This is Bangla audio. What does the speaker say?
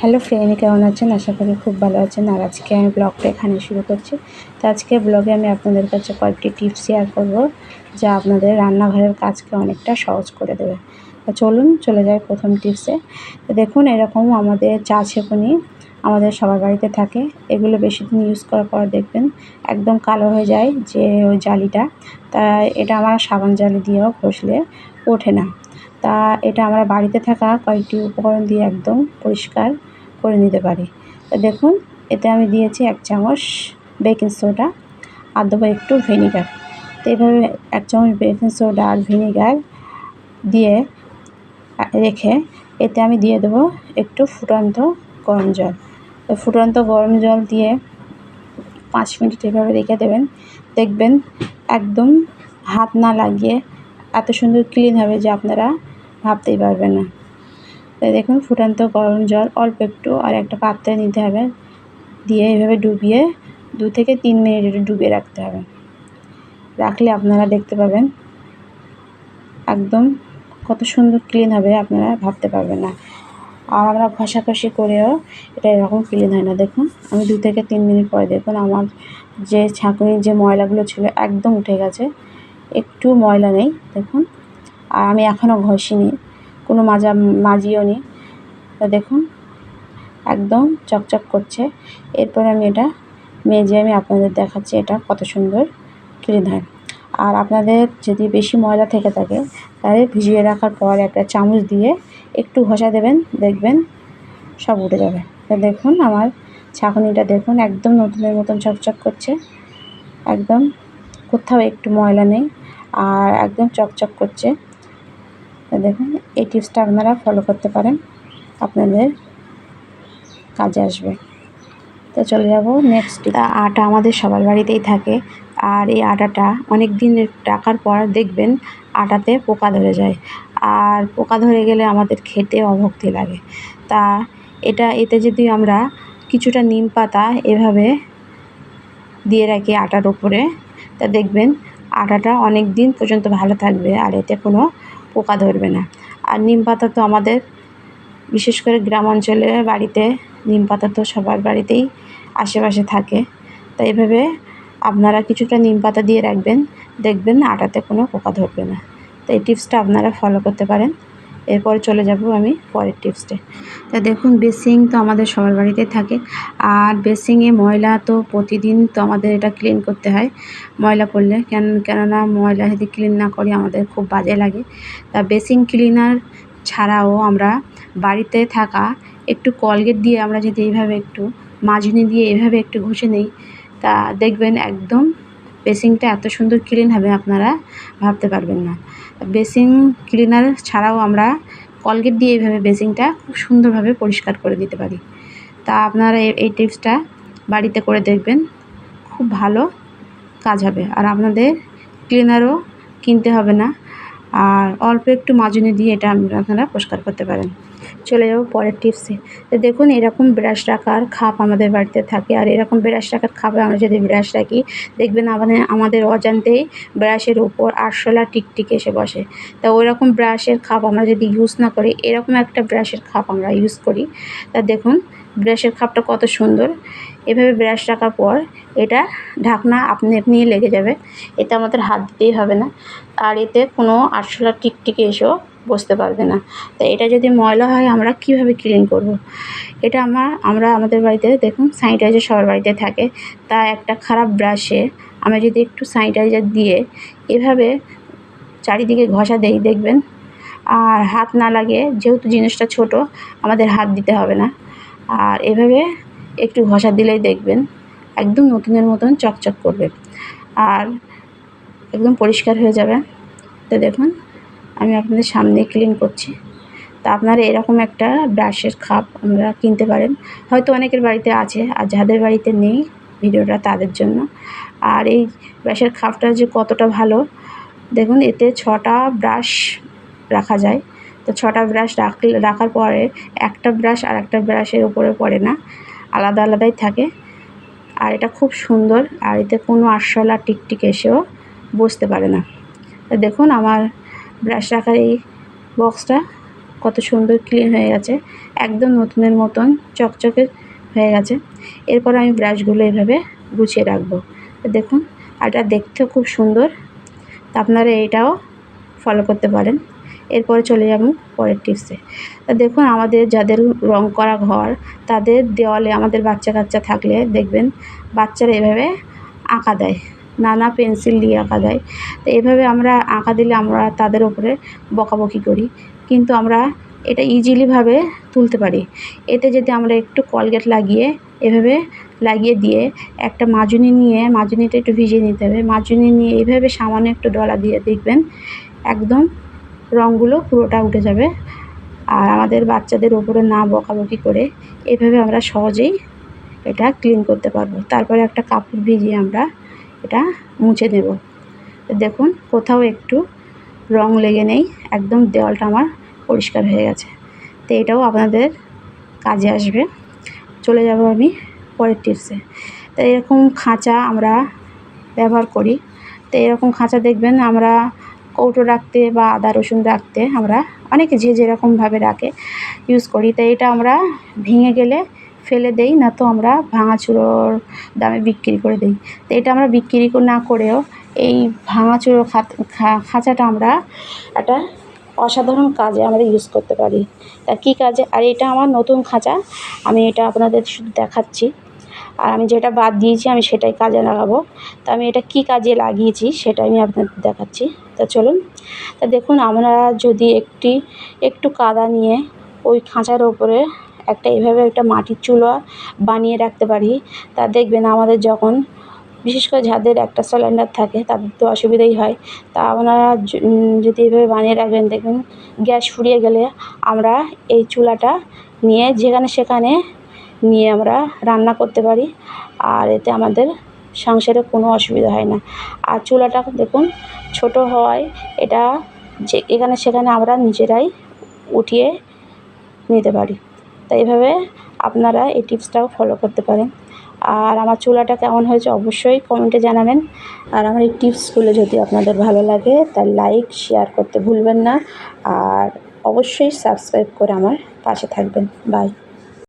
হ্যালো ফ্রেন্ড, কেমন আছেন? আশা করি খুব ভালো আছেন। আর আজকে আমি ব্লগটা এখানে শুরু করছি। তো আজকে ব্লগে আমি আপনাদের কাছে কয়েকটি টিপস শেয়ার করব, যা আপনাদের রান্নাঘরের কাজকে অনেকটা সহজ করে দেবে। তো চলুন, চলে যাই প্রথম টিপসে। তো দেখুন, এরকম আমাদের চা ছেঁকুনি আমাদের সবার বাড়িতে থাকে। এগুলো বেশি দিন ইউজ করার পর দেখবেন একদম কালো হয়ে যায় যে ওই জালিটা। তা এটা আমার সাবান জালি দিয়েও ঘষলে ওঠে না। তা এটা আমরা বাড়িতে থাকা কয়েকটি উপকরণ দিয়ে একদম পরিষ্কার করে নিতে পারি। তো দেখুন, এতে আমি দিয়েছি এক চামচ বেকিং সোডা, আর দেবো একটু ভিনিগার। তো এইভাবে এক চামচ বেকিং সোডা আর ভিনিগার দিয়ে রেখে এতে আমি দিয়ে দেবো একটু ফুটন্ত গরম জল। তো ফুটন্ত গরম জল দিয়ে পাঁচ মিনিট এভাবে রেখে দেবেন। দেখবেন একদম হাত না লাগিয়ে এত সুন্দর ক্লিন হবে যে আপনারা ভাবতেই পারবে না। তাই দেখুন, ফুটান্ত গরম জল অল্প একটু আর একটা পাত্রে নিতে হবে। দিয়ে এভাবে ডুবিয়ে দু থেকে তিন মিনিট একটু ডুবিয়ে রাখতে হবে। রাখলে আপনারা দেখতে পাবেন, একদম কত সুন্দর ক্লিন হবে, আপনারা ভাবতে পারবেন না। আর আমরা ঘষাঘষি করেও এটা এরকম ক্লিন হয় না। দেখুন, আমি দু থেকে তিন মিনিট পরে দেখুন, আমার যে ছাঁকুনির যে ময়লাগুলো ছিল একদম উঠে গেছে। একটু ময়লা নেই, দেখুন। আর আমি এখনও ঘষিনি। কোনো মাজা, মাজিও নি তা দেখুন, একদম চকচক করছে। এরপর আমি এটা মেজে আমি আপনাদের দেখাচ্ছি এটা কত সুন্দর ক্লিন হয় আর আপনাদের যদি বেশি ময়লা থেকে থাকে, তাহলে ভিজিয়ে রাখার পর একটা চামচ দিয়ে একটু ঘষা দেবেন, দেখবেন সব উঠে যাবে। তা দেখুন, আমার ছাঁকুনিটা দেখুন, একদম নতুনের মতন চকচক করছে। একদম কোথাও একটু ময়লা নেই, আর একদম চকচক করছে। দেখুন, এই টিপসটা আপনারা ফলো করতে পারেন। আপনাদের কাজে আসবে। তো চলে যাব নেক্সট আটা আমাদের সবার বাড়িতেই থাকে। আর এই আটাটা অনেক দিন টাকার পর দেখবেন আটাতে পোকা ধরে যায়। আর পোকা ধরে গেলে আমাদের খেতে অভক্তি লাগে। তা এটা, এতে যদি আমরা কিছুটা নিম পাতা এভাবে দিয়ে রাখি আটার উপরে, তা দেখবেন আটাটা অনেক দিন পর্যন্ত ভালো থাকবে। আর এতে কোনো পোকা ধরবে না। আর নিম পাতা তো আমাদের, বিশেষ করে গ্রাম অঞ্চলে বাড়িতে নিম পাতা তো সবার বাড়িতেই আশেপাশে থাকে। তাই এভাবে আপনারা কিছুটা নিম পাতা দিয়ে রাখবেন, দেখবেন আটাতে কোনো পোকা ধরবে না। তো এই টিপসটা আপনারা ফলো করতে পারেন। এরপরে চলে যাব আমি পরের টিপসটে তা দেখুন, বেসিং তো আমাদের সবার বাড়িতে থাকে। আর বেসিংয়ে ময়লা তো প্রতিদিন তো আমাদের এটা ক্লিন করতে হয়, ময়লা পড়লে। কেন, কেননা ময়লা যদি ক্লিন না করি আমাদের খুব বাজে লাগে। তা বেসিং ক্লিনার ছাড়াও আমরা বাড়িতে থাকা একটু কলগেট দিয়ে আমরা যদি এইভাবে একটু, মাজনি দিয়ে এভাবে একটু ঘষে নিই, তা দেখবেন একদম বেসিংটা এত সুন্দর ক্লিন হবে আপনারা ভাবতে পারবেন না। বেসিং ক্লিনার ছাড়াও আমরা কলগেট দিয়ে এইভাবে বেসিনটা খুব সুন্দরভাবে পরিষ্কার করে দিতে পারি। তা আপনারা এই টিপসটা বাড়িতে করে দেখবেন, খুব ভালো কাজ হবে। আর আপনাদের ক্লিনারও কিনতে হবে না। আর অল্প একটু মাজনি দিয়ে এটা আপনারা পরিষ্কার করতে পারেন। চলে যাব পরের টিপসে তো দেখুন, এরকম ব্রাশ রাখার খাপ আমাদের বাড়িতে থাকে। আর এরকম ব্রাশ রাখার খাপে আমরা যদি ব্রাশ রাখি, দেখবেন আমাদের আমাদের অজান্তেই ব্রাশের উপর আরশোলা টিকটিক এসে বসে। তা ওই রকম ব্রাশের খাপ আমরা যদি ইউজ না করি, এরকম একটা ব্রাশের খাপ আমরা ইউজ করি। তা দেখুন, ব্রাশের খাপটা কত সুন্দর। এভাবে ব্রাশ রাখার পর এটা ঢাকনা আপনি আপনি লেগে যাবে। এতে আমাদের হাত দিতেই হবে না। আর এতে কোনো আরশোলা টিকটিকে এসেও বসতে পারবে না। তা এটা যদি ময়লা হয়, আমরা কীভাবে ক্লিন করব। এটা আমার, আমরা আমাদের বাড়িতে দেখুন স্যানিটাইজার সবার বাড়িতে থাকে। তা একটা খারাপ ব্রাশে আমরা যদি একটু স্যানিটাইজার দিয়ে এভাবে চারিদিকে ঘষা দেই, দেখবেন? আর হাত না লাগে, যেহেতু জিনিসটা ছোট, আমাদের হাত দিতে হবে না। আর এভাবে একটু ঘষা দিলেই দেখবেন, একদম নতুনের মতন চকচক করবে। আর একদম পরিষ্কার হয়ে যাবে। তো দেখুন। আমি আপনাদের সামনে ক্লিন করছি। তা আপনারা এরকম একটা ব্রাশের খাপ আমরা কিনতে পারেন। হয়তো অনেকের বাড়িতে আছে, আর যাদের বাড়িতে নেই ভিডিওটা তাদের জন্য। আর এই ব্রাশের খাপটা যে কতটা ভালো, দেখুন, এতে ছটা ব্রাশ রাখা যায়। তো ছটা ব্রাশ রাখলে, রাখার পরে একটা ব্রাশ আর একটা ব্রাশের উপরে পড়ে না, আলাদা আলাদাই থাকে। আর এটা খুব সুন্দর, আর এতে কোনো আরশোলা টিকটিক এসেও বসতে পারে না। দেখুন, আমার ব্রাশ রাখার এই বক্সটা কত সুন্দর ক্লিন হয়ে গেছে, একদম নতুনের মতন চকচকে হয়ে গেছে। এরপর আমি ব্রাশগুলো এভাবে গুছিয়ে রাখব। দেখুন, আর এটা দেখতেও খুব সুন্দর। তা আপনারা এইটাও ফলো করতে পারেন। এরপরে চলে যাব পরের টিপসে তা দেখুন, আমাদের যাদের রং করা ঘর, তাদের দেওয়ালে আমাদের বাচ্চা কাচ্চা থাকলে দেখবেন বাচ্চারা এভাবে আঁকা দেয়। নানা পেন্সিল দিয়ে আঁকা দেয় তো এভাবে আমরা আঁকা দিলে আমরা তাদের ওপরে বকাবকি করি। কিন্তু আমরা এটা ইজিলিভাবে তুলতে পারি। এতে যদি আমরা একটু কলগেট লাগিয়ে এভাবে লাগিয়ে দিয়ে একটা মাজুনি নিয়ে মাজুনিটা একটু ভিজিয়ে নিতে হবে। মাজুনি নিয়ে এইভাবে সামান্য একটু ডলা দিয়ে দেখবেন একদম রঙগুলো পুরোটা উঠে যাবে। আর আমাদের বাচ্চাদের ওপরে না বকাবকি করে এভাবে আমরা সহজেই এটা ক্লিন করতে পারব। তারপরে একটা কাপড় ভিজিয়ে আমরা এটা মুছে দেব। দেখুন, কোথাও একটু রং লেগে নেই, একদম দেওয়ালটা আমার পরিষ্কার হয়ে গেছে। তো এটাও আপনাদের কাজে আসবে। চলে যাব আমি পরের টিপসে তো এরকম খাঁচা আমরা ব্যবহার করি। তো এরকম খাঁচা দেখবেন, আমরা কৌটো রাখতে বা আদা, রসুন রাখতে আমরা অনেকে যে যেরকমভাবে রাখে ইউজ করি। তো এটা আমরা ভেঙে গেলে ফেলে দেই, না তো আমরা ভাঙাচুরোর দামে বিক্রি করে দিই। তো এটা আমরা বিক্রি না করেও এই ভাঙাচুরো খাঁচাটা আমরা একটা অসাধারণ কাজে আমরা ইউজ করতে পারি। তা কী কাজে? আর এটা আমার নতুন খাঁচা, আমি এটা আপনাদের শুধু দেখাচ্ছি। আর আমি যেটা বাদ দিয়েছি, আমি সেটাই কাজে লাগাবো। তো আমি এটা কী কাজে লাগিয়েছি সেটা আমি আপনাদের দেখাচ্ছি। তা চলুন। তা দেখুন, আমরা যদি একটি, একটু কাদা নিয়ে ওই খাঁচার ওপরে একটা এভাবে একটা মাটির চুলা বানিয়ে রাখতে পারি। তা দেখবেন আমাদের যখন, বিশেষ করে যাদের একটা সিলিন্ডার থাকে, তাদের তো অসুবিধাই হয়। তা আপনারা যদি এভাবে বানিয়ে রাখবেন, দেখবেন গ্যাস ফুরিয়ে গেলে আমরা এই চুলাটা নিয়ে যেখানে সেখানে নিয়ে আমরা রান্না করতে পারি। আর এতে আমাদের সংসারে কোনো অসুবিধা হয় না। আর চুলাটা দেখুন, ছোটো হওয়ায় এটা যে, এখানে সেখানে আমরা নিজেরাই উঠিয়ে নিতে পারি। তাই এভাবে আপনারা এই টিপসটাও ফলো করতে পারেন। আর আমার চুলাটা কেমন হয়েছে অবশ্যই কমেন্টে জানাবেন। আর আমার এই টিপসগুলো যদি আপনাদের ভালো লাগে তার লাইক শেয়ার করতে ভুলবেন না। আর অবশ্যই সাবস্ক্রাইব করে আমার পাশে থাকবেন। বাই